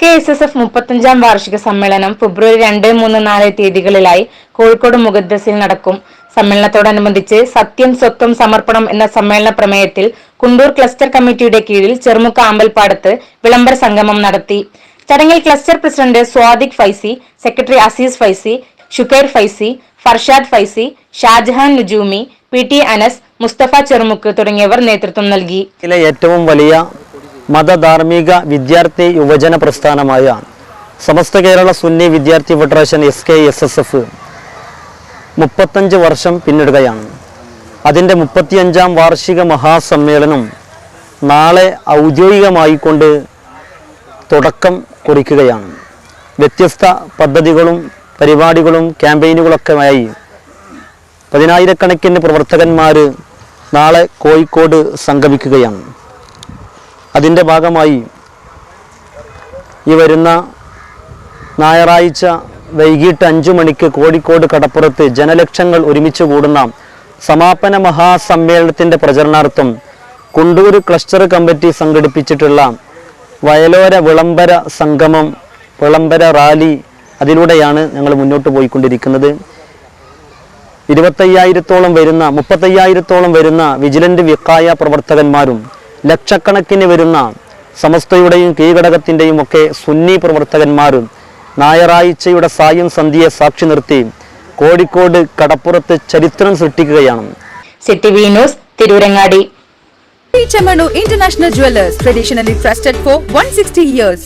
K S S F മുപ്പത്തഞ്ചാം വാർഷിക സമ്മേളനം ഫെബ്രുവരി രണ്ട് മൂന്ന് നാല് തീയതികളിലായി കോഴിക്കോട് മുഖദ്രസിൽ നടക്കും. സമ്മേളനത്തോടനുബന്ധിച്ച് സത്യം സ്വത്വം സമർപ്പണം എന്ന സമ്മേളന പ്രമേയത്തിൽ കുണ്ടൂർ ക്ലസ്റ്റർ കമ്മിറ്റിയുടെ കീഴിൽ ചെറുമുക്ക അമ്പൽപ്പാടത്ത് വിളംബര സംഗമം നടത്തി. ചടങ്ങിൽ cluster president Swadiq Faizy secretary Azeez Faizy Shukkair Faizy Farshad Faizy Shajahan Nujoomi P T Anas Musthafa Cherumukku തുടങ്ങിയവർ നേതൃത്വം നൽകി. ഏറ്റവും വലിയ മതധാർമ്മിക വിദ്യാർത്ഥി യുവജന പ്രസ്ഥാനമായ സമസ്ത കേരള സുന്നി വിദ്യാർത്ഥി federation S K S S F മുപ്പത്തഞ്ച് വർഷം പിന്നിടുകയാണ്. അതിന്റെ മുപ്പത്തിയഞ്ചാം വാർഷിക മഹാസമ്മേളനം നാളെ ഔദ്യോഗികമായി കൊണ്ട് തുടക്കം കുറിക്കുകയാണ്. വ്യത്യസ്ത പദ്ധതികളും പരിപാടികളും ക്യാമ്പയിനുകളൊക്കെയായി പതിനായിരക്കണക്കിന് പ്രവർത്തകന്മാർ നാളെ കോഴിക്കോട് സംഗമിക്കുകയാണ്. അതിന്റെ ഭാഗമായി ഈ വരുന്ന ഞായറാഴ്ച വൈകിട്ട് അഞ്ചു മണിക്ക് കോഴിക്കോട് കടപ്പുറത്ത് ജനലക്ഷങ്ങൾ ഒരുമിച്ച് കൂടുന്ന സമാപന മഹാസമ്മേളനത്തിന്റെ പ്രചരണാർത്ഥം കുണ്ടൂർ ക്ലസ്റ്റർ കമ്മിറ്റി സംഘടിപ്പിച്ചിട്ടുള്ള വയലോര വിളംബര സംഗമം വിളംബര റാലി അതിലൂടെയാണ് ഞങ്ങൾ മുന്നോട്ട് പോയിക്കൊണ്ടിരിക്കുന്നത്. ഇരുപത്തയ്യായിരത്തോളം വരുന്ന മുപ്പത്തയ്യായിരത്തോളം വരുന്ന വിജിലന്റ് വിക്കായ പ്രവർത്തകന്മാരും ലക്ഷക്കണക്കിന് വരുന്ന സമസ്തയുടെയും കീഴടകത്തിന്റെയും ഒക്കെ സുന്നി പ്രവർത്തകന്മാരും ഞായറാഴ്ചയുടെ സായം സന്ധ്യയെ സാക്ഷി നിർത്തി കോഴിക്കോട് കടപ്പുറത്ത് ചരിത്രം സൃഷ്ടിക്കുകയാണ് city V news Tirurangadi international jewellers traditionally traditionally for for 160 years.